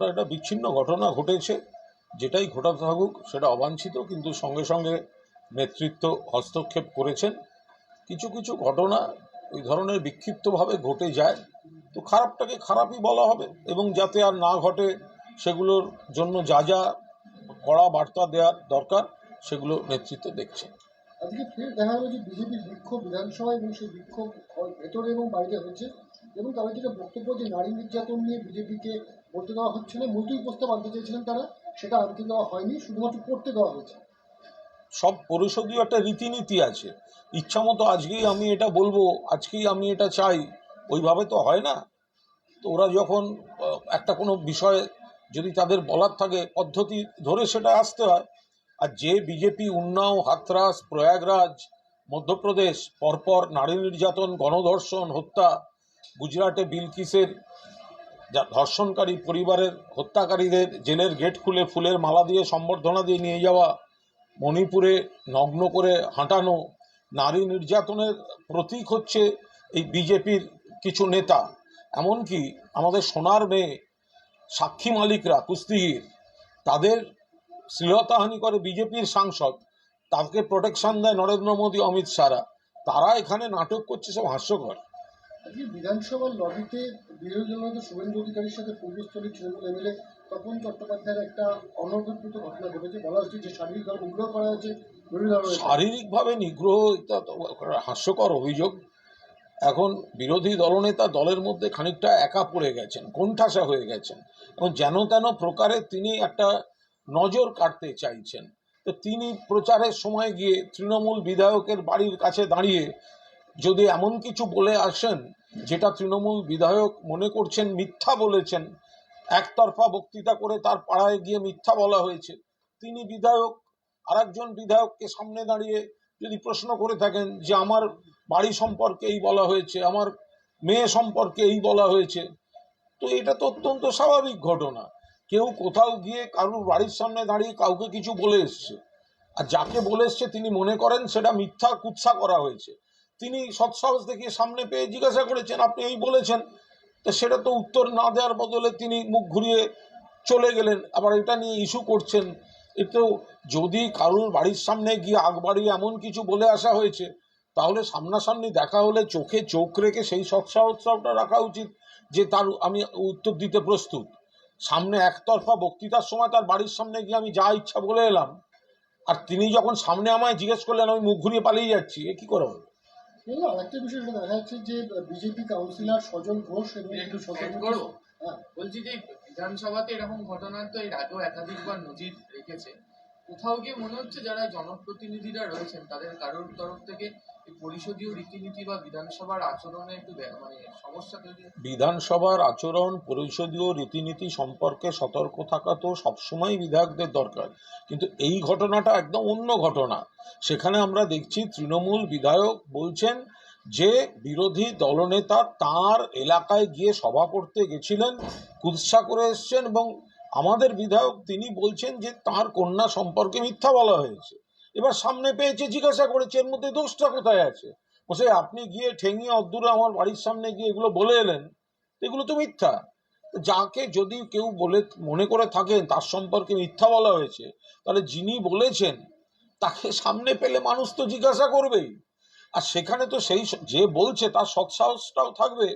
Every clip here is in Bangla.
ওটা একটা বিচ্ছিন্ন ঘটনা ঘটেছে। যেটাই ঘটাতে থাকুক, সেটা অবাঞ্ছিত, কিন্তু সঙ্গে সঙ্গে নেতৃত্ব হস্তক্ষেপ করেছেন। কিছু কিছু ঘটনা ওই ধরনের বিক্ষিপ্তভাবে ঘটে যায়। তো খারাপটাকে খারাপই বলা হবে এবং যাতে আর না ঘটে, সেগুলোর জন্য যা যা কড়া বার্তা দেওয়ার দরকার, সেগুলো নেতৃত্ব দেখছে। আজকে ফের দেখা গেল যে বিজেপির বিক্ষোভ বিধানসভায় এবং সেই বিক্ষোভ ভেতরে এবং বাইরে হয়েছে এবং তাদের যেটা বক্তব্য যে নারী নির্যাতন নিয়ে বিজেপিকে বলতে দেওয়া হচ্ছে না মুলতুবি প্রস্তাব আনতে চেয়েছিলেন তারা, সেটা আনতে দেওয়া হয়নি, শুধুমাত্র করতে দেওয়া হয়েছে। সব পরিষদীয় একটা রীতিনীতি আছে ইচ্ছা মতো আজকেই আমি এটা বলব, আজকেই আমি এটা চাই, ওইভাবে তো হয় না। তো ওরা যখন একটা কোনো বিষয়ে যদি তাদের বলার থাকে, পদ্ধতি ধরে সেটা আসতে হয়। আর যে বিজেপি, উন্নাও, হাতরাস, প্রয়াগরাজ, মধ্যপ্রদেশ, পরপর নারী নির্যাতন, গণধর্ষণ, হত্যা, গুজরাটে বিলকিসের ধর্ষণকারী পরিবারের হত্যাকারীদের জেলের গেট খুলে ফুলের মালা দিয়ে সম্বর্ধনা দিয়ে নিয়ে যাওয়া, মণিপুরে নগ্ন করে হাঁটানো, নারী নির্যাতনের প্রতীক হচ্ছে এই বিজেপির কিছু নেতা। এমনকি আমাদের সোনার মেয়ে, সাক্ষী মালিকরা, কুস্তিগির, তাদের শ্লীলতাহানি করে বিজেপির সাংসদ, তাকে প্রোটেকশন দেয় নরেন্দ্র মোদী, অমিত শাহরা। তারা এখানে নাটক করছে, সব হাস্যকর। আজকে বিধানসভার লবিতে বিরোধী দলনেতা শুভেন্দু অধিকারীর সাথে পূর্বস্থলীর তৃণমূল এমএলএ তপন চট্টোপাধ্যায়ের একটা অনভিপ্রেত ঘটনা ঘটেছে। বলা হচ্ছে যে শারীরিকভাবে নিগ্রহ করা হয়েছে। শারীরিকভাবে নিগ্রহ হাস্যকর অভিযোগ। এখন বিরোধী দলনেতা দলের মধ্যে খানিকটা একা পড়ে গেছেন, কোণঠাসা হয়ে গেছেন। এবং যেন তেন প্রকারে তিনি একটা নজর কাটতে চাইছেন। তো তিনি প্রচারের সময় গিয়ে তৃণমূল বিধায়কের বাড়ির কাছে দাঁড়িয়ে যদি এমন কিছু বলে আসেন, যেটা তৃণমূল বিধায়ক মনে করছেন মিথ্যা বলেছেন, একতরফা বক্তৃতা করে তার পাড়ায় গিয়ে মিথ্যা বলা হয়েছে, তিনি বিধায়ক, আরেকজন বিধায়ককে সামনে দাঁড়িয়ে যদি প্রশ্ন করে থাকেন যে আমার বাড়ি সম্পর্কে এই বলা হয়েছে, আমার মেয়ে সম্পর্কে এই বলা হয়েছে, তো এটা তো অত্যন্ত স্বাভাবিক ঘটনা। কেউ কোথাও গিয়ে কারুর বাড়ির সামনে দাঁড়িয়ে কাউকে কিছু বলে এসছে, আর যাকে বলে এসছে তিনি মনে করেন সেটা মিথ্যা কুৎসা করা হয়েছে। তিনি সৎসাহস দেখিয়ে সামনে পেয়ে জিজ্ঞাসা করেছেন, আপনি এই বলেছেন? তো সেটা তো উত্তর না দেওয়ার বদলে তিনি মুখ ঘুরিয়ে চলে গেলেন। আবার এটা নিয়ে ইস্যু করছেন। এতেও যদি কারুর বাড়ির সামনে গিয়ে আগ বাড়িয়ে এমন কিছু বলে আসা হয়েছে, তাহলে সামনাসামনি দেখা হলে চোখে চোখ রেখে সেই সৎসাহসটা রাখা উচিত যে তার আমি উত্তর দিতে প্রস্তুত। সামনে একতরফা বক্তৃতার সময় তার বাড়ির সামনে গিয়ে আমি যা ইচ্ছা বলে এলাম। আর তিনি যখন সামনে আমায় জিজ্ঞেস করলেন, আমি মুখ ঘুরিয়ে পালিয়ে যাচ্ছি, এ কী করে হবে এবং আরেকটা বিষয় যেটা দেখা যাচ্ছে যে বিজেপি কাউন্সিলর সজল ঘোষ এবং একটু সজল করো। হ্যাঁ। বলছি যে বিধানসভাতে এরকম ঘটনার তো এর আগেও একাধিকবার নজির রেখেছে। কোথাও গিয়ে মনে হচ্ছে যারা জনপ্রতিনিধিরা রয়েছেন তাদের কারোর তরফ থেকে পরিষদীয় রীতিনীতি বা বিধানসভার আচরণে একটু মানে সমস্যা তৈরি। বিধানসভার আচরণ, পরিষদীয় রীতিনীতি সম্পর্কে সতর্ক থাকা তো সবসময় বিধায়কদের দরকার। কিন্তু এই ঘটনাটা একদম অন্য ঘটনা। সেখানে আমরা দেখছি তৃণমূল বিধায়ক বলছেন যে বিরোধী দলনেতা তার এলাকায় গিয়ে সভা করতে গেছিলেন, কুৎসা করে এসছেন এবং আমাদের বিধায়ক তিনি বলছেন যে তার কন্যা সম্পর্কে মিথ্যা বলা হয়েছে। এবার সামনে পেয়েছে, জিজ্ঞাসা করেছে, এর মধ্যে দোষটা কোথায় আছে? বসে আপনি গিয়ে ঠেঙিয়ে অদ্দূরে আমার বাড়ির সামনে গিয়ে এগুলো বলে এলেন, এগুলো তো মিথ্যা। যাকে যদি কেউ বলে, মনে করে থাকেন, তার সম্পর্কে মিথ্যা বলা হয়েছে, তাহলে যিনি বলেছেন, তাকে সামনে পেলে মানুষ তো জিজ্ঞাসা করবেই। আর সেখানে তো সেই যে বলছে, তার সৎসাহসটাও থাকবে,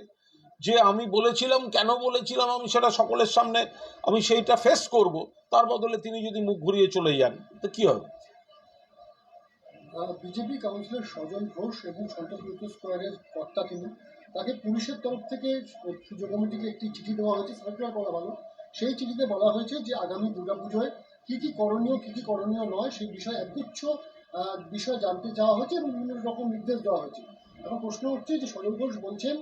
যে আমি বলেছিলাম, কেন বলেছিলাম আমি সেটা সকলের সামনে, আমি সেইটা ফেস করব, তার বদলে তিনি যদি মুখ ঘুরিয়ে চলে যান, তো কি হবে? বিজেপি কাউন্সিলর সজল ঘোষ এবং সন্তোষ মিত্র স্কোয়ারের কর্তা তিনি, তাকে পুলিশের তরফ থেকে পুজো কমিটিকে একটি চিঠি দেওয়া হয়েছে সার্কুলার করা ভালো। সেই চিঠিতে বলা হয়েছে যে আগামী দুর্গাপুজোয় কী কী করণীয়, কী কী করণীয় নয়, সেই বিষয়ে একগুচ্ছ বিষয় জানতে চাওয়া হয়েছে এবং বিভিন্ন রকম নির্দেশ দেওয়া হয়েছে। এখন প্রশ্ন হচ্ছে যে সজল ঘোষ বলছেন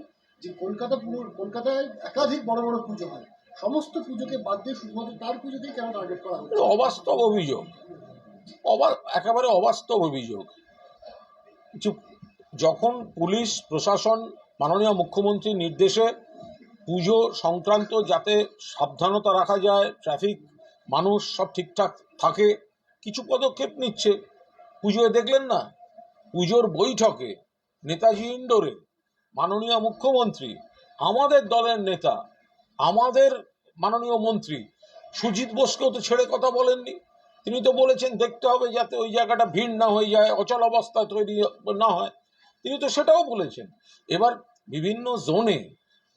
যে কলকাতা কলকাতায় একাধিক বড় বড় পুজো হয়। সমস্ত পুজোকে বাদ দিয়ে শুধুমাত্র তার পুজোকেই কেন টার্গেট করা হচ্ছে? অবাস্তব অভিযোগ। একেবারে অবাস্তব অভিযোগ। যখন পুলিশ, প্রশাসন, মাননীয় মুখ্যমন্ত্রীর নির্দেশে পুজো সংক্রান্ত যাতে সাবধানতা রাখা যায়, ট্রাফিক, মানুষ সব ঠিকঠাক থাকে, কিছু পদক্ষেপ নিচ্ছে। পুজোয় দেখলেন না? পুজোর বৈঠকে নেতাজি ইন্ডোরে মাননীয় মুখ্যমন্ত্রী, আমাদের দলের নেতা, আমাদের মাননীয় মন্ত্রী সুজিত বোসকেও তো ছেড়ে কথা বলেননি। তিনি তো বলেছেন দেখতে হবে যাতে ওই জায়গাটা ভিড় না হয়ে যায়, অচল অবস্থা তৈরি না হয়। তিনি তো সেটাও বলেছেন। এবার বিভিন্ন জোনে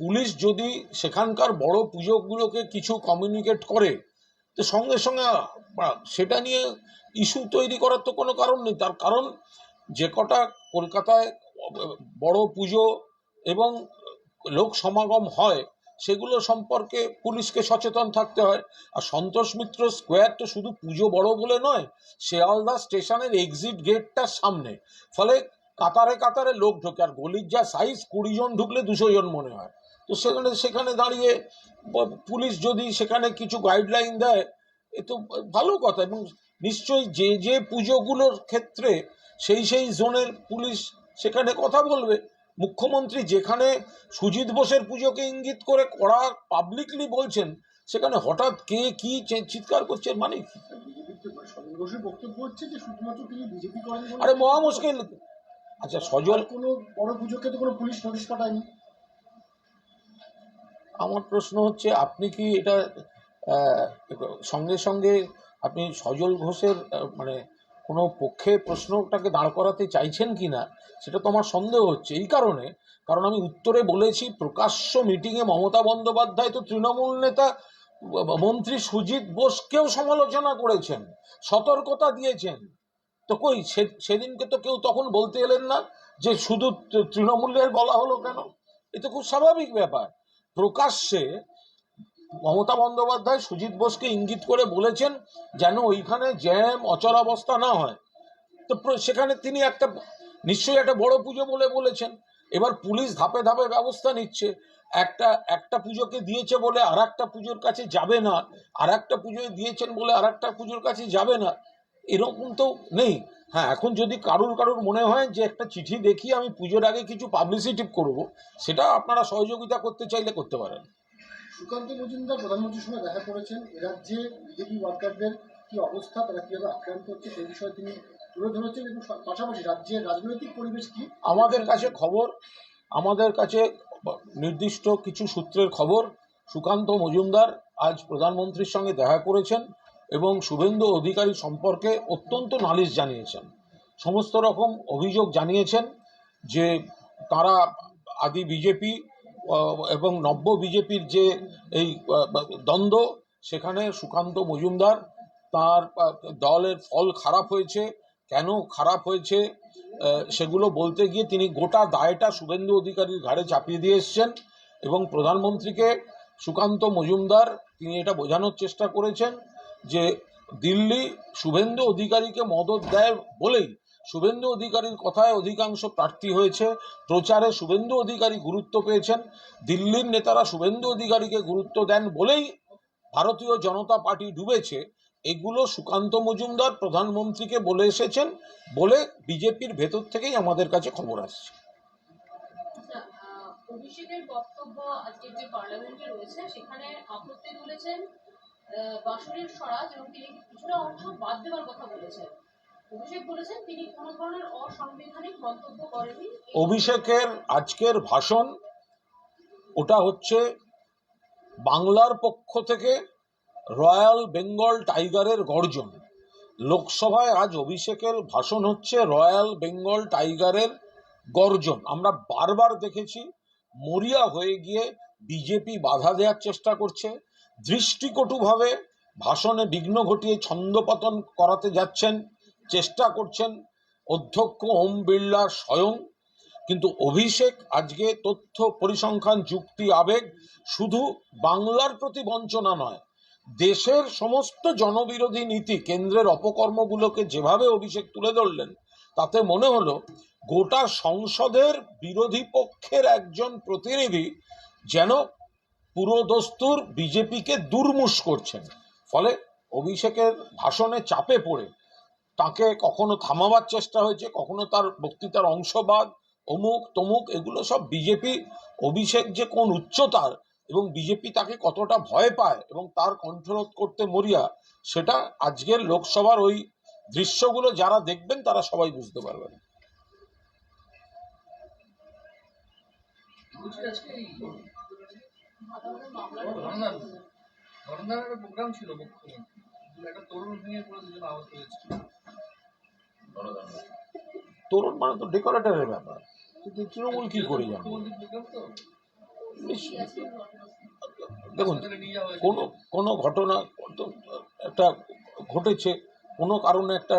পুলিশ যদি সেখানকার বড় পুজোগুলোকে কিছু কমিউনিকেট করে, তো সঙ্গে সঙ্গে সেটা নিয়ে ইস্যু তৈরি করার তো কোনো কারণ নেই। তার কারণ যে কটা কলকাতায় বড় পুজো এবং লোক সমাগম হয় সেগুলো সম্পর্কে পুলিশকে সচেতন থাকতে হয়। আর সন্তোষ মিত্র স্কোয়ার তো শুধু পুজো বড় বলে নয় শেয়ালদা স্টেশনের এক্সিট গেটটার সামনে। ফলে কাতারে কাতারে লোক ঢোকে, আর গলির যা সাইজ কুড়ি জন ঢুকলে দুশো জন মনে হয়। তো সেখানে সেখানে দাঁড়িয়ে পুলিশ যদি সেখানে কিছু গাইডলাইন দেয়, এ তো ভালো কথা। এবং নিশ্চয়ই যে যে পুজোগুলোর ক্ষেত্রে সেই সেই জোনের পুলিশ সেখানে কথা বলবে। মুখ্যমন্ত্রী যেখানে সুজিত বোসের পুজোকে ইঙ্গিত করে কড়া পাবলিকলি বলছেন সেখানে হঠাৎ কে কি চিৎকার করছে মানে আরে মহা মুশকিল। আচ্ছা সজল কোনো বড় পুজোকে তো কোনো পুলিশ নোটিশ পাঠায়নি। আমার প্রশ্ন হচ্ছে আপনি কি এটা সঙ্গে সঙ্গে আপনি সজল ঘোষের মানে কোনো পক্ষে প্রশ্নটাকে দাঁড় করাতে চাইছেন কি না সেটা তো আমার সন্দেহ হচ্ছে। এই কারণে, কারণ আমি উত্তরে বলেছি, প্রকাশ্য মিটিংয়ে মমতা বন্দ্যোপাধ্যায় তো তৃণমূল নেতা, মন্ত্রী সুজিত বোসকেও সমালোচনা করেছেন, সতর্কতা দিয়েছেন। তো কই সেদিনকে তো কেউ তখন বলতে এলেন না যে শুধু তৃণমূলের বলা হলো কেন? এ তো খুব স্বাভাবিক ব্যাপার। প্রকাশ্যে মমতা বন্দ্যোপাধ্যায় সুজিত বোসকে ইঙ্গিত করে বলেছেন যেন ওইখানে জ্যাম, অচলাবস্থা না হয়। তো সেখানে তিনি একটা, নিশ্চয়ই একটা বড় পুজো বলে বলেছেন। এবার পুলিশ ধাপে ধাপে ব্যবস্থা নিচ্ছে। একটা একটা পুজোকে দিয়েছে বলে আর একটা পুজোর কাছে যাবে না। আর একটা পুজোয় দিয়েছেন বলে আর একটা পুজোর কাছে যাবে না। এরকম তো নেই। হ্যাঁ এখন যদি কারুর কারুর মনে হয় যে একটা চিঠি দেখিয়ে আমি পুজোর আগে কিছু পাবলিসিটি করব, সেটা আপনারা সহযোগিতা করতে চাইলে করতে পারেন। সুকান্ত মজুমদার প্রধানমন্ত্রীর সঙ্গে দেখা করেছেন। এ রাজ্যে বিজেপি ওয়ার্কারদের কি অবস্থা, তারা কীভাবে আক্রান্ত হচ্ছে সেই বিষয়ে তিনি তুলে ধরেছেন এবং পাশাপাশি রাজ্যের রাজনৈতিক পরিবেশ কি? আমাদের কাছে খবর, আমাদের কাছে নির্দিষ্ট কিছু সূত্রের খবর, সুকান্ত মজুমদার আজ প্রধানমন্ত্রীর সঙ্গে দেখা করেছেন এবং শুভেন্দু অধিকারী সম্পর্কে অত্যন্ত নালিশ জানিয়েছেন। সমস্ত রকম অভিযোগ জানিয়েছেন যে তারা আদি বিজেপি এবং নব্য বিজেপির যে এই দ্বন্দ্ব, সেখানে সুকান্ত মজুমদার তার দলের ফল খারাপ হয়েছে। কেন খারাপ হয়েছে? সেগুলো বলতে গিয়ে তিনি গোটা দায়টা শুভেন্দু অধিকারীর ঘাড়ে চাপিয়ে দিয়ে এসছেন এবং প্রধানমন্ত্রীকে সুকান্ত মজুমদার, তিনি এটা বোঝানোর চেষ্টা করেছেন যে দিল্লি শুভেন্দু অধিকারীকে মদত দেয় বলেই শুভেন্দু অধিকারীর কথায় অধিকাংশ প্রার্থী হয়েছে। প্রচারে শুভেন্দু অধিকারী গুরুত্ব পেয়েছেন। দিল্লির নেতারা শুভেন্দু অধিকারীকে গুরুত্ব দেন বলেই ভারতীয় জনতা পার্টি ডুবেছে। এগুলো সুকান্ত মজুমদার প্রধানমন্ত্রীকে বলে এসেছেন বলে বিজেপির ভেতর থেকেই আমাদের কাছে খবর আসছে। আচ্ছা, অভিষেকের বক্তব্য আজকের যে পার্লামেন্টে রয়েছে সেখানে আপত্তি তুলেছেন বাসুরের স্বরাজ এবং তিনি কিছুটা অংশ বাদ দেওয়ার কথা বলেছেন। অভিষেকের আজকের ভাষণ, ওটা হচ্ছে বাংলার পক্ষ থেকে রয়্যাল বেঙ্গল টাইগারের গর্জন। লোকসভায় আজ অভিষেকের ভাষণ হচ্ছে রয়্যাল বেঙ্গল টাইগারের গর্জন। আমরা বারবার দেখেছি, মরিয়া হয়ে গিয়ে বিজেপি বাধা দেওয়ার চেষ্টা করছে। দৃষ্টিকটুভাবে ভাষণে বিঘ্ন ঘটিয়ে ছন্দপতন করাতে যাচ্ছেন চেষ্টা করছেন, অধ্যক্ষ ওম বিড়লা স্বয়ং। কিন্তু অভিষেক, আজকে তথ্য পরিসংখ্যান যুক্তি আবেগ, শুধু বাংলার প্রতি বঞ্চনা নয়, দেশের সমস্ত জনবিরোধী নীতি, কেন্দ্রের অপকর্মগুলোকে যেভাবে অভিষেক তুলে ধরলেন, তাতে মনে হলো গোটা সংসদের বিরোধী পক্ষের একজন প্রতিনিধি যেন পুরোদস্তুর বিজেপিকে দুর্মুষ করছেন। ফলে অভিষেকের ভাষণে চাপে পড়ে তাকে কখনো থামাবার চেষ্টা হয়েছে, কখনো তার বক্তৃতার অংশবাদ অমুক, তমুক, এগুলো সব বিজেপি, অভিষেক যে কোন উচ্চতার এবং বিজেপি তাকে কতটা ভয় পায় এবং তার কণ্ঠরোধ করতে মরিয়া, সেটা আজকের লোকসভার ওই দৃশ্যগুলো যারা দেখবেন তারা সবাই বুঝতে পারবেন। ছিল মুখ্যমন্ত্রী একটা তরুণ ভেঙে পড়ে দুজন আহত হয়েছে তরুণ মানে তো ডেকোরেটরের ব্যাপার। কিন্তু তৃণমূল কি করে নিশ্চয়ই। দেখুন কোনো কোনো ঘটনা একটা ঘটেছে কোনো কারণে একটা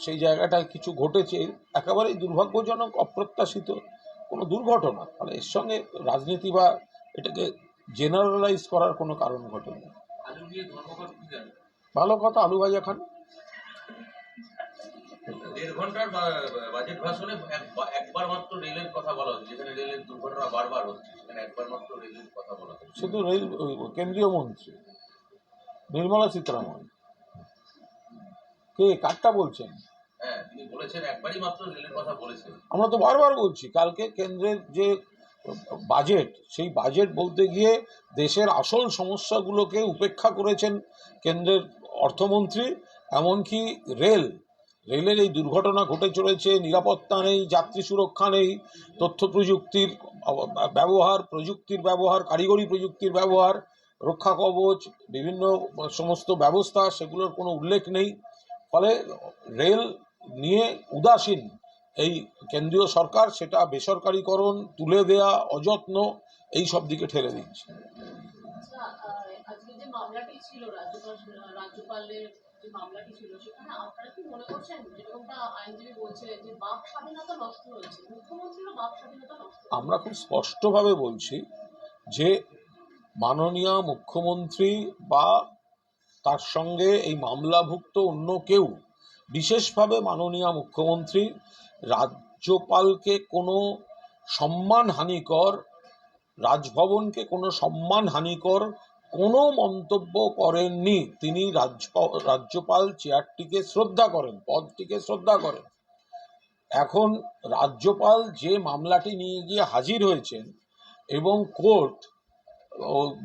সেই জায়গাটায় কিছু ঘটেছে একেবারেই দুর্ভাগ্যজনক অপ্রত্যাশিত কোনো দুর্ঘটনা। ফলে এর সঙ্গে রাজনীতি বা এটাকে জেনারেলাইজ করার কোনো কারণ ঘটেনি। ভালো কথা আলু ভাজা খান। দেড় ঘণ্টার বাজেট ভাষণে এক- একবার মাত্র রেলের কথা বলা হচ্ছে যেখানে রেলের দুর্ঘটনা বারবার হচ্ছে সেখানে একবার মাত্র রেলের কথা বলা হচ্ছে। রেল ওই কেন্দ্রীয় মন্ত্রী নির্মলা সীতারামন। কে কারটা বলছেন? হ্যাঁ তিনি বলেছেন একবারই মাত্র রেলের কথা বলেছেন। আমরা তো বারবার বলছি কালকে কেন্দ্রের যে বাজেট সেই বাজেট বলতে গিয়ে দেশের আসল সমস্যাগুলোকে উপেক্ষা করেছেন কেন্দ্রের অর্থমন্ত্রী এমনকি রেল রেলের এই দুর্ঘটনা ঘটে চলেছে, নিরাপত্তা নেই, যাত্রী সুরক্ষা নেই, তথ্য প্রযুক্তির ব্যবহার প্রযুক্তির ব্যবহার, কারিগরি প্রযুক্তির ব্যবহার, রক্ষা কবচ, বিভিন্ন সমস্ত ব্যবস্থা, সেগুলোর কোনো উল্লেখ নেই। ফলে রেল নিয়ে উদাসীন এই কেন্দ্রীয় সরকার, সেটা বেসরকারীকরণ, তুলে দেয়া অযত্ন, এই সব দিকে ঠেলে দিচ্ছে। আচ্ছা যে মামলাটি ছিল, সেখানে আপনারা কি মনে করছেন যেরকমটা আইনজীবী বলছিলেন যে বাক স্বাধীনতা নষ্ট হয়েছে, মুখ্যমন্ত্রীরও বাক স্বাধীনতা নষ্ট। আমরা খুব স্পষ্টভাবে বলছি যে মাননীয় মুখ্যমন্ত্রী বা তার সঙ্গে এই মামলাভুক্ত অন্য কেউ, বিশেষভাবে মাননীয় মুখ্যমন্ত্রী, রাজ্যপালকে কোনো সম্মানহানিকর রাজভবনকে কোনো সম্মানহানিকর কোনো মন্তব্য করেননি। তিনি রাজ্য, রাজ্যপাল চেয়ারটিকে শ্রদ্ধা করেন, পদটিকে শ্রদ্ধা করেন। এখন রাজ্যপাল যে মামলাটি নিয়ে গিয়ে হাজির হয়েছেন এবং কোর্ট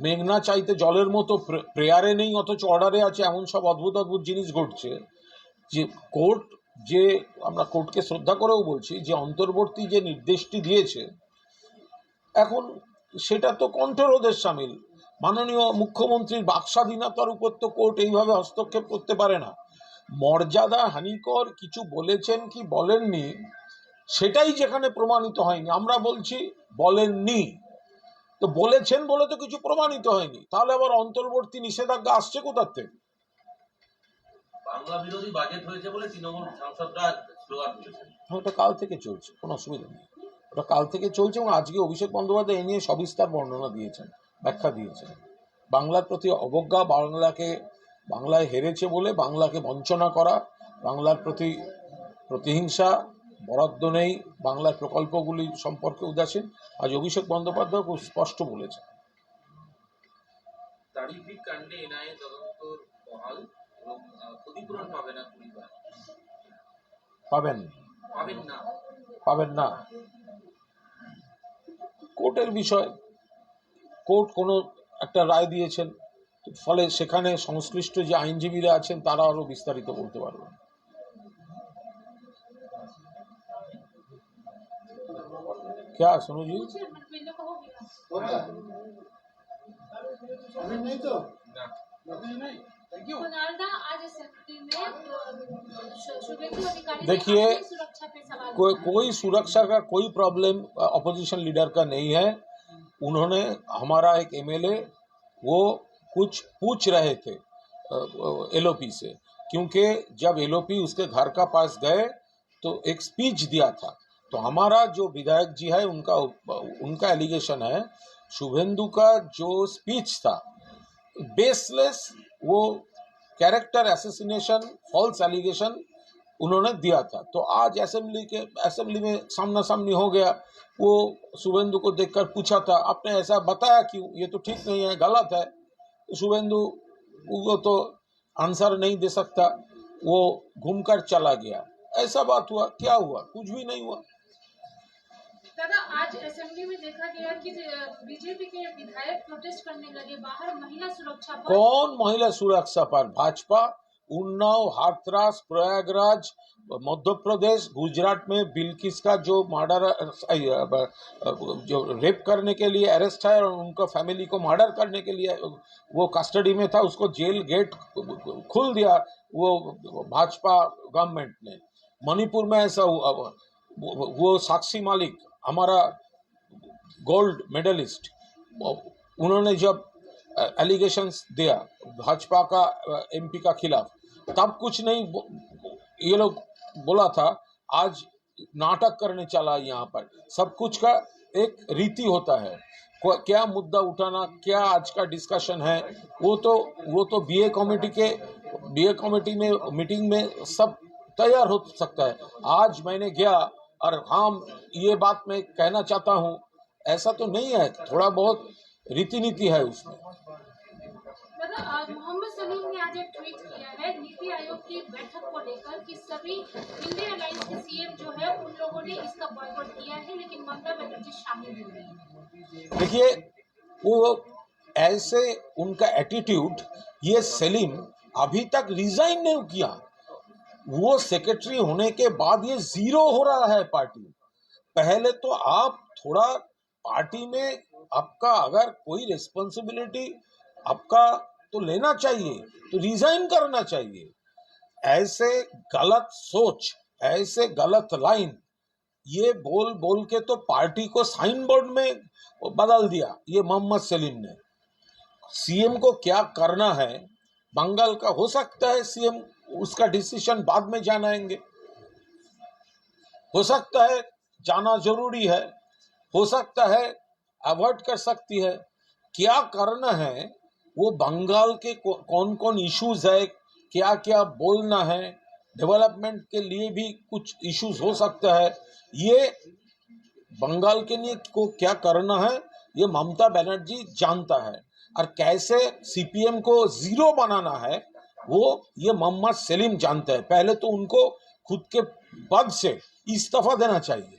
মেঘনা চাইতে জলের মতো প্রেয়ারে নেই, অথচ অর্ডারে আছে, এমন সব অদ্ভুত অদ্ভুত জিনিস ঘটছে যে কোর্ট যে, আমরা কোর্টকে শ্রদ্ধা করেও বলছি, যে অন্তর্বর্তী যে নির্দেশটি দিয়েছে, এখন সেটা তো কণ্ঠরোধের সামিল। মাননীয় মুখ্যমন্ত্রীর বাকস্বাধীনতার উপর তো কোর্ট এইভাবে হস্তক্ষেপ করতে পারে না। মর্যাদা হানিকর কিছু বলেছেন কি বলেননি সেটাই যেখানে প্রমাণিত হয়নি। আমরা বলছি বলেননি। তো বলেছেন বলে তো কিছু প্রমাণিত হয়নি। তাহলে আবার অন্তর্বর্তী নিষেধাজ্ঞা আসছে কোথার থেকে? বাংলা বিরোধী বাজেট হয়েছে বলে তৃণমূল সাংসদরা স্লোগান তুলেছেন। হ্যাঁ, ওটা কাল থেকে চলছে কোনো অসুবিধা নেই। ওটা কাল থেকে চলছে এবং আজকে অভিষেক বন্দ্যোপাধ্যায় এ নিয়ে সবিস্তার বর্ণনা দিয়েছেন। ব্যাখ্যা দিয়েছেন। বাংলার প্রতি অবজ্ঞা বাংলাকে বাংলায় হেরেছে বলে বাংলাকে বঞ্চনা করা বাংলার প্রতি প্রতিহিংসা বরাদ্দ নেই বাংলার প্রকল্পগুলি সম্পর্কে উদাসীন। আজ অভিষেক বন্দ্যোপাধ্যায় খুব স্পষ্ট বলেছেন। দারিদ্রিক কাণ্ডে এনআইএ তদন্ত বহাল এবং ক্ষতিপূরণ পাবে না পরিবার পাবেন। পাবেন না। পাবেন না। কোর্টের বিষয় কোর্ট কোনো একটা রায় দিয়েছেন ফলে সেখানে সংশ্লিষ্ট যে আইনজীবীরা আছেন তারা আরো বিস্তারিত বলতে পারবেন क्या सोनू जी पूछिए मनपिंडो को हो गया हो गया अभी नहीं तो না अभी नहीं থ্যাংক ইউ कुणालदा आज असेंबली में शु- शुभेंदु अधिकारी ने देखिए, अपनी सुरक्षा पे सवाल कोई उठाया। कोई सुरक्षा का कोई प्रॉब्लम अपोजिशन लीडर का नहीं है उन्होंने हमारा एक एमएलए वो कुछ पूछ रहे थे एलओपी से। क्योंकि जब एलओपी उसके घर का पास गए तो एक स्पीच दिया था। तो हमारा जो विधायक जी है, उनका उनका एलिगेशन है, शुभेंदु का जो स्पीच था बेसलेस वो कैरेक्टर एसेसिनेशन फॉल्स एलिगेशन उन्होंने दिया था। तो आज असेंबली के असेंबली में सामना सामनी हो गया। वो शुभेंदु को देखकर पूछा था आपने ऐसा बताया क्यों? ये तो ठीक नहीं है गलत है। शुभेंदु वो तो आंसर नहीं दे सकता। वो घूमकर चला गया। ऐसा बात हुआ क्या हुआ? कुछ भी नहीं हुआ। दादा आज असेंबली में देखा गया कि बीजेपी के विधायक प्रोटेस्ट करने लगे। बाहर महिला सुरक्षा पर कौन महिला सुरक्षा पर? भाजपा उन्नाव, हाथरस, प्रयागराज मध्य प्रदेश गुजरात में बिल्किस का जो मर्डर जो रेप करने के लिए अरेस्ट है और उनका फैमिली को मर्डर करने के लिए वो कस्टडी में था, उसको जेल गेट खुल दिया वो भाजपा गवर्नमेंट ने। मणिपुर में ऐसा हुआ, वो साक्षी मालिक, हमारा गोल्ड मेडलिस्ट उन्होंने जब एलिगेशंस दिया, भाजपा का एमपी का खिलाफ तब कुछ नहीं ये लोग बोला था, आज नाटक करने चला यहाँ पर। सब कुछ का एक रीति होता है। क्या मुद्दा उठाना, क्या आज का डिस्कशन है, वो तो वो तो बीए कमेटी के बीए कमेटी में मीटिंग में सब तैयार हो सकता है। आज मैंने गया और हम ये बात मैं कहना चाहता हूँ, ऐसा तो नहीं है, थोड़ा बहुत रीति नीति है उसमें। मोहम्मद सलीम ने आज एक ट्वीट किया है। नीति आयोग की बैठक को लेकर कि सभी इंडिया अलायंस के सीएम जो है, उन लोगों ने इसका बॉयकॉट किया है, लेकिन ममता बनर्जी शामिल हो रही है देखिए, वो ऐसे उनका एटीट्यूड ये सलीम अभी तक रिजाइन नहीं किया। वो सेक्रेटरी होने के बाद ये ज़ीरो हो रहा है पार्टी पहले तो आप थोड़ा पार्टी में आपका अगर कोई रिस्पॉन्सिबिलिटी आपका तो लेना चाहिए तो रिजाइन करना चाहिए। ऐसे गलत सोच, ऐसे गलत लाइन ये बोल बोल के तो पार्टी को साइन बोर्ड में बदल दिया, ये मोहम्मद सलीम ने। सीएम को क्या करना है? बंगाल का हो सकता है सीएम उसका डिसीज़न बाद में जानाएँगे। हो सकता है जाना ज़रूरी है, हो सकता है अवॉइड कर सकती है। क्या करना है? वो बंगाल के कौन कौन इश्यूज़ है क्या क्या बोलना है डेवलपमेंट के लिए भी कुछ इश्यूज़ हो सकता है, ये बंगाल के लिए को क्या करना है, ये ममता बनर्जी जानता है। और कैसे सीपीएम को ज़ीरो बनाना है, वो ये मोहम्मद सलीम जानते हैं। पहले तो उनको खुद के पद से इस्तीफा देना चाहिए।